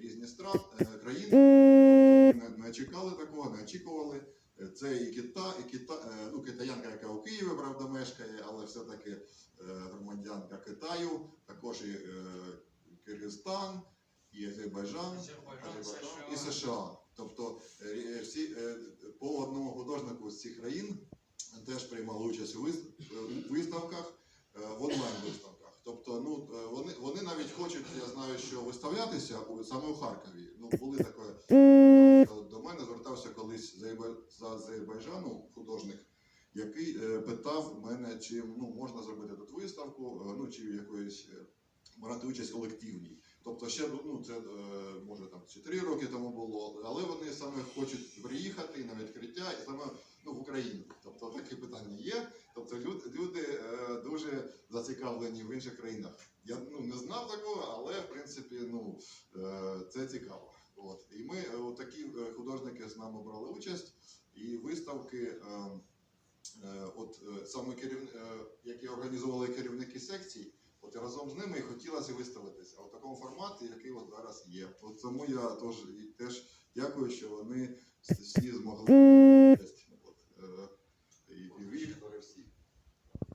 різні стран, е, країни. Ми не, чекали такого, не очікували. Е, Це і Кита, і Кита, е, ну, китаянка, яка у Києві, правда, мешкає, але все-таки громадянка Китаю, також і Киргизстан, і Азербайджан, Азербайджан, Азербайджан і. США. Тобто е, е, всі е, по одному художнику з цих країн теж приймали участь у вис- е, у виставках, е, в онлайн-виставках. Тобто, ну е, вони, вони навіть хочуть, я знаю, що виставлятися саме у Харкові. Ну були таке. До мене звертався колись з Азербайджану художник, який е, питав мене, чи ну можна зробити тут виставку, е, ну чи якоїсь е, брати участь колективній. Тобто ще ну це може там 4 роки тому було, але вони саме хочуть приїхати на відкриття і саме ну, в Україну. Тобто такі питання є. Тобто люди, люди дуже зацікавлені в інших країнах. Я ну не знав такого, принципі ну е, це цікаво. От і ми е, такі е, художники з нами брали участь, і виставки. От саме керів... е, які організовували керівники секцій, от разом з ними і хотілося виставитися в такому форматі, який от зараз є. От тому я теж, і теж дякую, що вони всі змогли